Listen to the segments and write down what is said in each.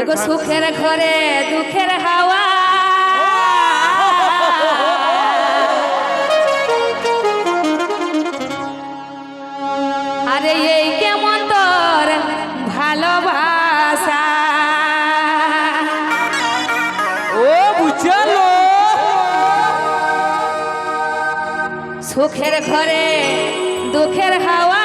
এগো সুখের ঘরে দুঃখের হাওয়া। আরে এই কেমন তোর ভালোবাসা? ও বুঝালো। সুখের ঘরে দুঃখের হাওয়া।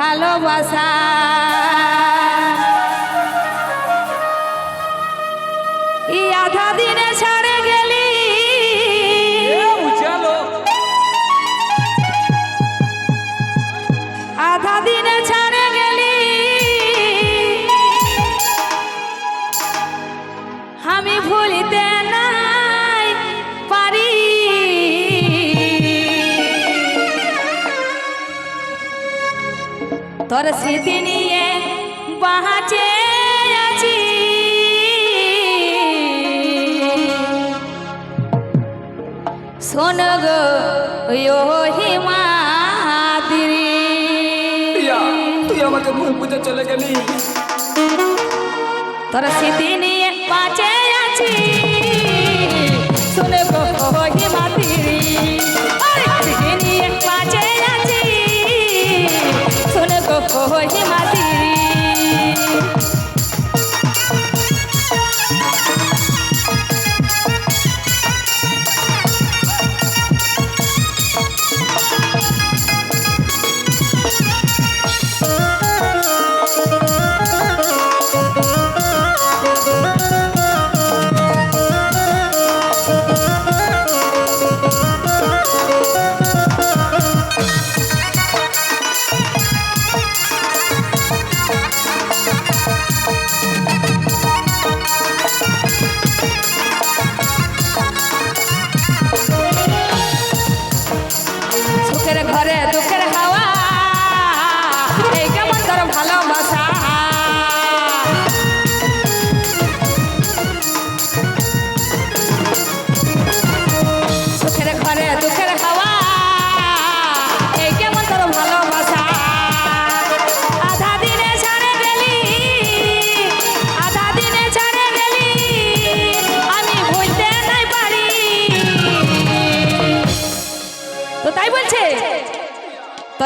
ভালোবাসা। ই আধা দিনে ছাড়ে গেলি তোর স্মৃতি নিয়ে বাঁচে আছি। শোন গো হিমাদ্রি। তুই আমাকে ভুল বুঝে চলে গেলি। তোর স্মৃতি নিয়ে বাঁচে আছি। শুনে গো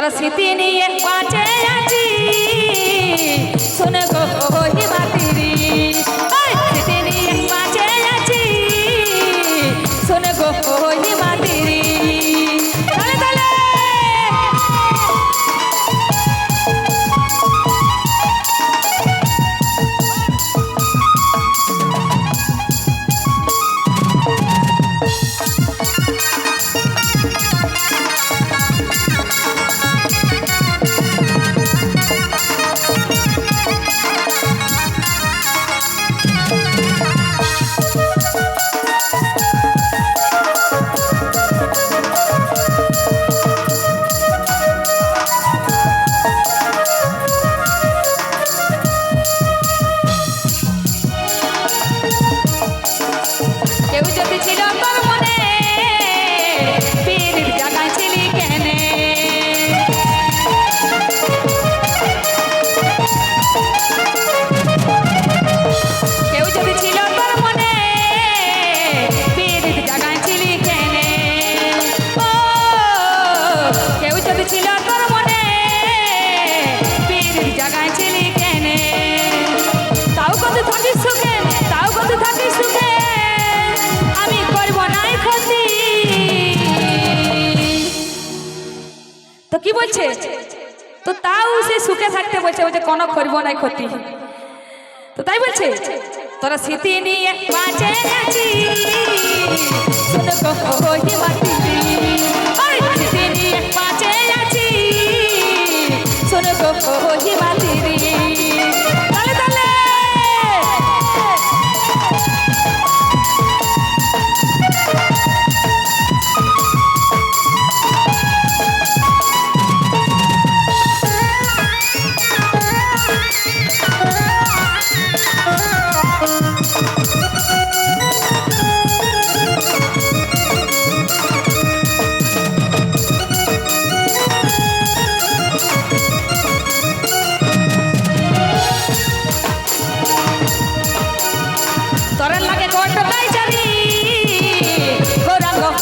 তোর স্মৃতি নিয়ে পাঠে আছি। তো কি বলছে তো তাও সে সুখে থাকতে বলছে বলছে কোনো করব নাই ক্ষতি তো তাই বলছে, তোরা স্মৃতি নিয়ে বাঁচে আছি শুনে গো হিমাদ্রি। ওই স্মৃতি নিয়ে বাঁচে আছি শুনে গো হিমাদ্রি।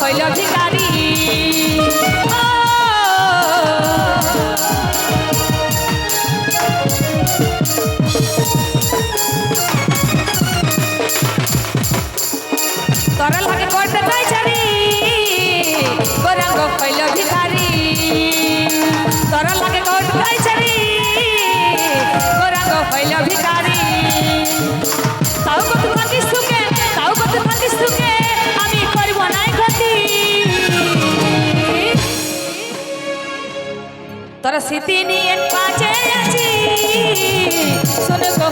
হইল ভিকারি তরল তোরা লাগে করতে চাই ছাড়ি গোরাঙ্গ হইল ভিখারি তোরা স্মৃতি নিয়ে পাচে আছি। শোনে গো